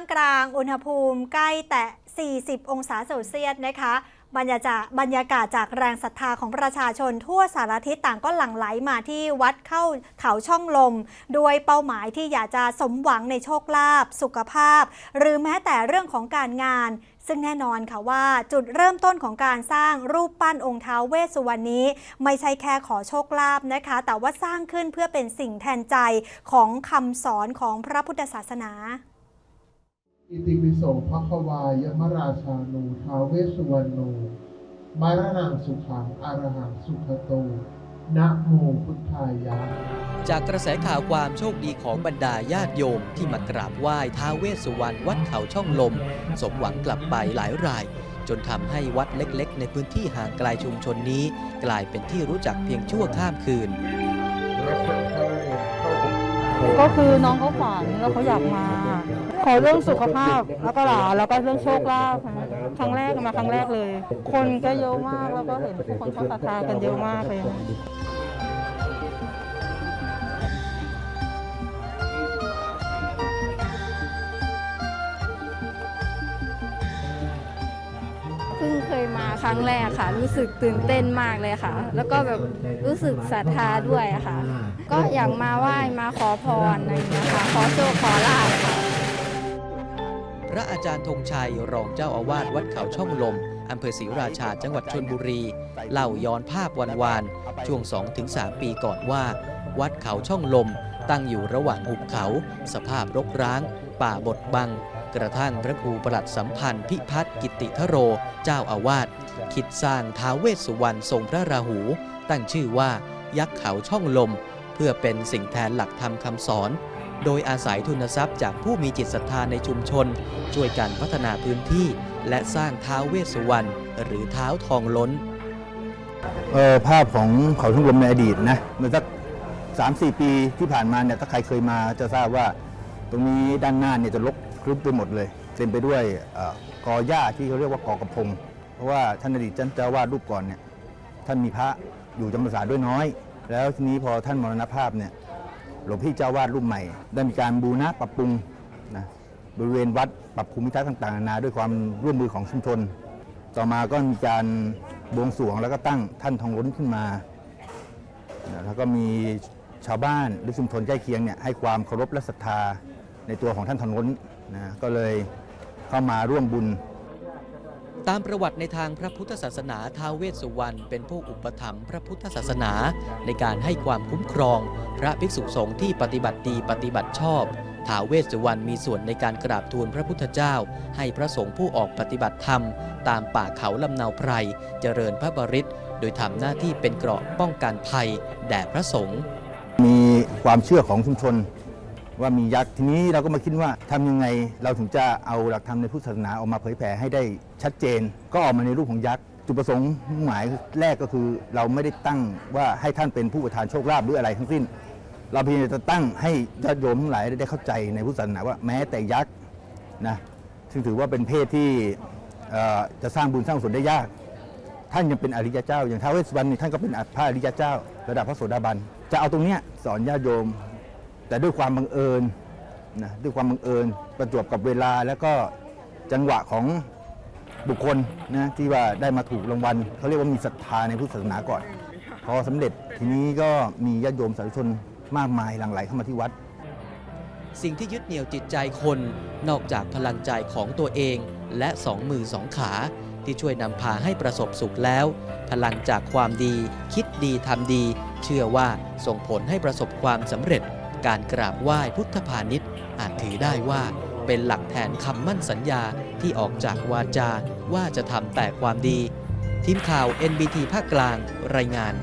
ามกลางอุณหภูมิใกล้แต่ 40 องศาเซลเซียสนะคะบรรยากาศบรรยากาศจากแรงศรัทธาของประชาชนทั่วสารทิศต่างก็หลั่งไหลมาที่วัดเข้าเขาช่องลม ด้วยเป้าหมายที่อยากจะสมหวังในโชคลาภสุขภาพ หรือแม้แต่เรื่องของการงาน ซึ่งแน่นอนค่ะว่าจุดเริ่มต้นของการสร้างรูปปั้นองค์ท้าวเวสสุวรรณนี้ ไม่ใช่แค่ขอโชคลาภนะคะ แต่ว่าสร้างขึ้นเพื่อเป็นสิ่งแทนใจของคำสอนของพระพุทธศาสนา อิติปิโสภควายมราชานูท้าวเวสสุวรรณูมารนังสุขังอารหังสุขโตนะโมพุทธายะ จากกระแสข่าวความโชคดีของบรรดาญาติโยมที่มากราบไหว้ท้าวเวสสุวรรณวัดเขาช่องลม สมหวังกลับไปหลายราย จนทำให้วัดเล็กๆ ในพื้นที่ห่างไกลชุมชนนี้ กลายเป็นที่รู้จักเพียงชั่วข้ามคืน ก็คือน้องเขาฝันแล้วเขาอยากมา ขอเรื่องสุขภาพแล้วก็หลานแล้วก็เรื่องโชคลาภนะครั้งแรกมาครั้งแรกเลย คนก็เยอะมากแล้วก็เห็นผู้คนเขาศรัทธากันเยอะมากเลยเพิ่งเคยมาครั้งแรกค่ะ รู้สึกตื่นเต้นมากเลยค่ะ แล้วก็แบบรู้สึกศรัทธาด้วยค่ะ ก็อยากมาไหว้มาขอพรอะไรอย่างเงี้ยค่ะขอโชคขอลาภค่ะ พระอาจารย์ธงชัยรองเจ้าอาวาสวัดเขาช่องลมอำเภอศรีราชาจังหวัดชนบุรี เล่าย้อนภาพวันวานๆช่วง 2-3 ปีก่อนว่า วัดเขาช่องลม ตั้งอยู่ระหว่างหุบเขา สภาพรกร้าง ป่าบดบัง กระทั่งพระครูประหลัดสัมพันธ์พิพัฒน์กิติทโร เจ้าอาวาสคิดสร้างท้าวเวสสุวรรณทรงพระราหู ตั้งชื่อว่ายักษ์เขาช่องลม เพื่อเป็นสิ่งแทนหลักธรรมคำสอน โดยอาศัยทุนทรัพย์จากผู้มีจิตศรัทธาในชุมชน ช่วยกันพัฒนาพื้นที่ และสร้างท้าวเวสสุวรรณหรือเท้าทองล้นเออภาพของเขาทุ่งลมในอดีตนะเมื่อสักสามสี่ปีที่ผ่านมาเนี่ยถ้าใครเคยมาจะทราบว่า ตรงนี้ด้านหน้าเนี่ยจะรกครึ้มไปหมดเลยเต็มไปด้วยออกอหญ้าที่เขาเรียกว่ากอกระพง เพราะว่าท่านอดีตเจ้าอาวาสรูปก่อนเนี่ยท่านมีพระอยู่จำพรรษาด้วยน้อย แล้วทีนี้พอท่านมรณภาพเนี่ย ลวงพี่เจ้าวาสรูปใหม่ ได้มีการบูรณะปรับปรุงนะบริเวณวัดปรับภูมิทัศน์ต่างๆนานาด้วยความร่วมมือของชุมชน ต่อมาก็มีการบวงสรวงแล้วก็ตั้งท่านทองล้นขึ้นมานะแล้วก็มีชาวบ้านหรือชุมชนใกล้เคียงเนี่ยให้ความเคารพและศรัทธาในตัวของท่านทองล้นนะก็เลยเข้ามาร่วมบุญตามประวัติในทางพระพุทธศาสนาท้าวเวสสุวรรณเป็นผู้อุปถัมภ์พระพุทธศาสนาในการให้ความคุ้มครอง พระภิกษุสงฆ์ที่ปฏิบัติดีปฏิบัติชอบท้าวเวสสุวรรณมีส่วนในการกราบทูลพระพุทธเจ้า ให้พระสงฆ์ผู้ออกปฏิบัติธรรม ตามป่าเขาลำเนาไพรเจริญพระบริตโดยทำหน้าที่เป็นเกราะป้องกันภัยแด่พระสงฆ์มีความเชื่อของชุมชนว่ามียักษ์ทีนี้เราก็มาคิดว่าทำยังไงเราถึงจะเอาหลักธรรมในพุทธศาสนาออกมาเผยแผ่ให้ได้ชัดเจน ก็ออกมาในรูปของยักษ์จุดประสงค์หมายแรกก็คือ เราไม่ได้ตั้งว่าให้ท่านเป็นผู้ประทานโชคลาภหรืออะไรทั้งสิ้น เราเพียงแต่จะตั้งให้ญาติโยมทั้งหลายได้เข้าใจในพุทธศาสนาว่าแม้แต่ยักษ์นะซึ่งถือว่าเป็นเพศที่จะสร้างบุญสร้างกุศลได้ยาก ท่านยังเป็นอริยเจ้า อย่างท้าวเวสสุวรรณท่านก็เป็นพระอริยเจ้า ระดับพระโสดาบัน จะเอาตรงเนี้ยสอนญาติโยม แต่ด้วยความบังเอิญนะด้วยความบังเอิญประจวบกับเวลาแล้วก็จังหวะของบุคคลนะที่ว่าได้มาถูกรางวัลเขาเรียกว่ามีศรัทธาในพุทธศาสนาก่อน พอสำเร็จทีนี้ก็มีญาติโยมสาธุชน มากมายหลั่งไหลเข้ามาที่วัด สิ่งที่ยึดเหนี่ยวจิตใจคนนอกจากพลังใจของตัวเองและสองมือสองขา ที่ช่วยนำพาให้ประสบสุขแล้ว พลังจากความดี คิดดีทำดี เชื่อว่าส่งผลให้ประสบความสำเร็จ การกราบไหว้พุทธพาณิชย์อาจถือได้ว่าเป็นหลักแทนคำมั่นสัญญาที่ออกจากวาจาว่าจะทำแต่ความดี ทีมข่าว NBT ภาคกลางรายงาน